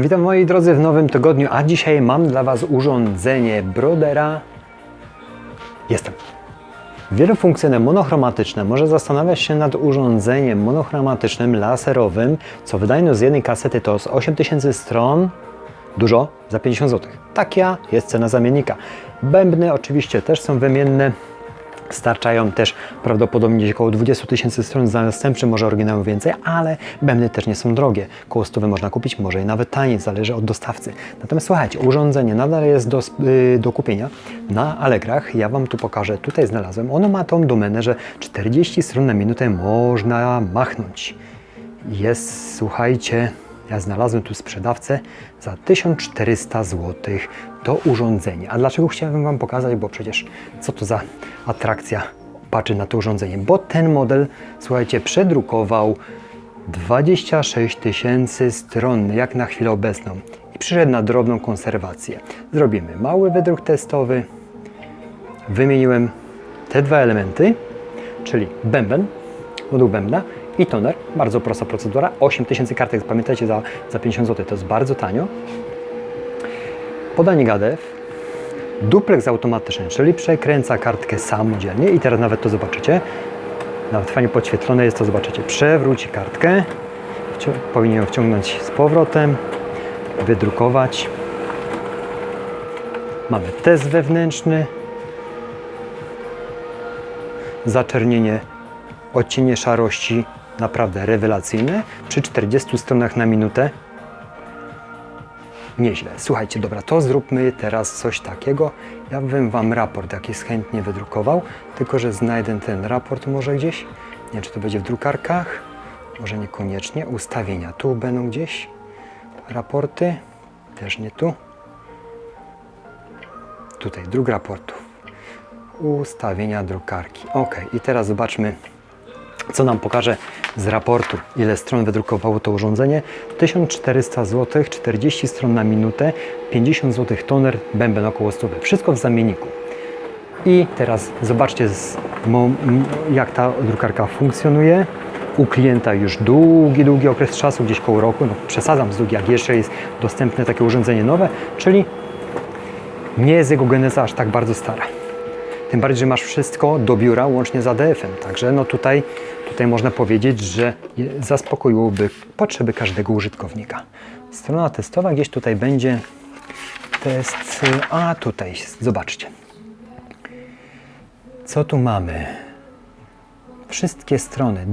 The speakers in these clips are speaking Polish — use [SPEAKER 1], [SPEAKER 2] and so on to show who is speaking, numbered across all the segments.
[SPEAKER 1] Witam moi drodzy w nowym tygodniu, a dzisiaj mam dla Was urządzenie Brodera. Jestem. Wielofunkcyjne, monochromatyczne. Może zastanawiać się nad urządzeniem monochromatycznym, laserowym, co wydajność z jednej kasety to z 8000 stron, dużo, za 50 zł. Taka jest cena zamiennika. Bębny oczywiście też są wymienne. Starczają też prawdopodobnie gdzieś około 20 tysięcy stron za następczy, może oryginału więcej, ale bębny też nie są drogie. Koło 100 można kupić, może i nawet taniej, zależy od dostawcy. Natomiast słuchajcie, urządzenie nadal jest do, sp- y, do kupienia na Allegrach. Ja Wam tu pokażę, tutaj znalazłem. Ono ma tą domenę, że 40 stron na minutę można machnąć. Jest, słuchajcie, ja znalazłem tu sprzedawcę za 1400 zł to urządzenie. A dlaczego chciałem Wam pokazać? Bo przecież co to za atrakcja patrzy na to urządzenie? Bo ten model, słuchajcie, przedrukował 26 tysięcy stron, jak na chwilę obecną. I przyszedł na drobną konserwację. Zrobimy mały wydruk testowy. Wymieniłem te dwa elementy, czyli bęben, moduł bębna i toner. Bardzo prosta procedura. 8000 kartek, pamiętajcie, za, za 50 zł to jest bardzo tanio. Podanie gadew. Duplex automatyczny, czyli przekręca kartkę samodzielnie i teraz nawet to zobaczycie. Nawet fajnie podświetlone jest to, zobaczycie. Przewróci kartkę. Powinien ją wciągnąć z powrotem, wydrukować. Mamy test wewnętrzny, zaczernienie, odcienie szarości naprawdę rewelacyjne. Przy 40 stronach na minutę nieźle. Słuchajcie, dobra, to zróbmy teraz coś takiego. Ja bym Wam raport jakiś chętnie wydrukował, tylko że znajdę ten raport może gdzieś. Nie wiem, czy to będzie w drukarkach, może niekoniecznie. Ustawienia tu będą gdzieś. Raporty, też nie tu. Tutaj druk raportów. Ustawienia drukarki. Ok, i teraz zobaczmy, co nam pokaże z raportu, ile stron wydrukowało to urządzenie. 1400 zł, 40 stron na minutę, 50 zł toner, bęben około 100. Wszystko w zamienniku. I teraz zobaczcie, jak ta drukarka funkcjonuje. U klienta już długi, długi okres czasu, gdzieś koło roku, no przesadzam z długi, jak jeszcze jest dostępne takie urządzenie nowe, czyli nie jest jego geneza aż tak bardzo stara. Tym bardziej, że masz wszystko do biura łącznie z ADF-em. Także no tutaj, tutaj można powiedzieć, że zaspokoiłoby potrzeby każdego użytkownika. Strona testowa gdzieś tutaj będzie test. A tutaj, zobaczcie. Co tu mamy? Wszystkie strony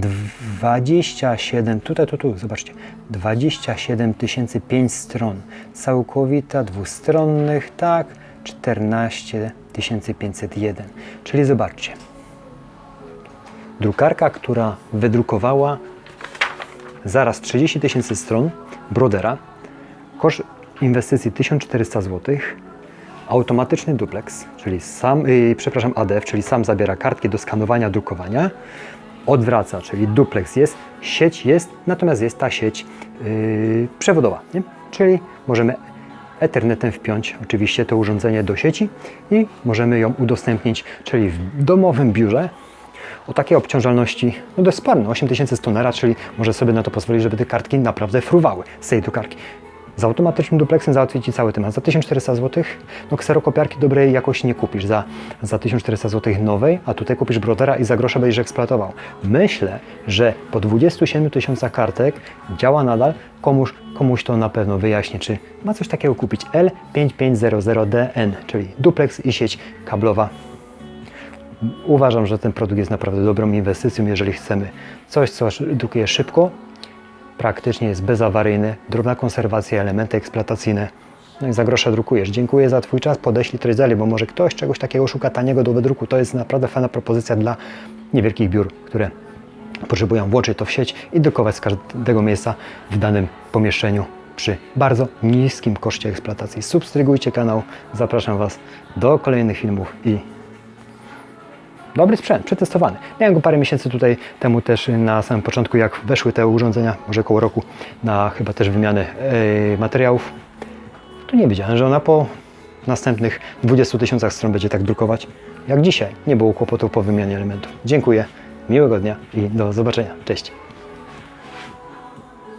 [SPEAKER 1] 27, tutaj, tu, tu, zobaczcie, 27 500 stron, całkowita, dwustronnych, tak, 14 501. Czyli zobaczcie, drukarka, która wydrukowała zaraz 30 tysięcy stron Brodera, koszt inwestycji 1400 zł, automatyczny duplex, czyli sam, yy, przepraszam, ADF, czyli sam zabiera kartki do skanowania, drukowania, odwraca, czyli duplex jest, sieć jest, natomiast jest ta sieć yy, przewodowa, nie? czyli możemy Ethernetem wpiąć oczywiście to urządzenie do sieci i możemy ją udostępnić, czyli w domowym biurze o takiej obciążalności, no dość spornej, 8000 stonera, czyli może sobie na to pozwolić, żeby te kartki naprawdę fruwały z tej drukarki. Z automatycznym duplexem załatwić Ci cały temat. Za 1400 zł, no kserokopiarki dobrej jakości nie kupisz za, za 1400 zł nowej, a tutaj kupisz brodera i za grosze będziesz eksploatował. Myślę, że po 27 tysiącach kartek działa nadal, komuś, komuś to na pewno wyjaśnię, czy ma coś takiego kupić. L5500DN, czyli duplex i sieć kablowa Uważam, że ten produkt jest naprawdę dobrą inwestycją, jeżeli chcemy coś, co drukuje szybko, praktycznie jest bezawaryjny, drobna konserwacja, elementy eksploatacyjne. No i za grosze drukujesz. Dziękuję za Twój czas, podeślij dalej, bo może ktoś czegoś takiego szuka taniego do wydruku. To jest naprawdę fajna propozycja dla niewielkich biur, które potrzebują włączyć to w sieć i drukować z każdego miejsca w danym pomieszczeniu przy bardzo niskim koszcie eksploatacji. Subskrybujcie kanał, zapraszam Was do kolejnych filmów i Dobry sprzęt, przetestowany. Miałem go parę miesięcy tutaj temu też na samym początku, jak weszły te urządzenia, może około roku, na chyba też wymianę e, materiałów. To nie wiedziałem, że ona po następnych 20 tysiącach stron będzie tak drukować. Jak dzisiaj, nie było kłopotu po wymianie elementów. Dziękuję, miłego dnia i do zobaczenia. Cześć.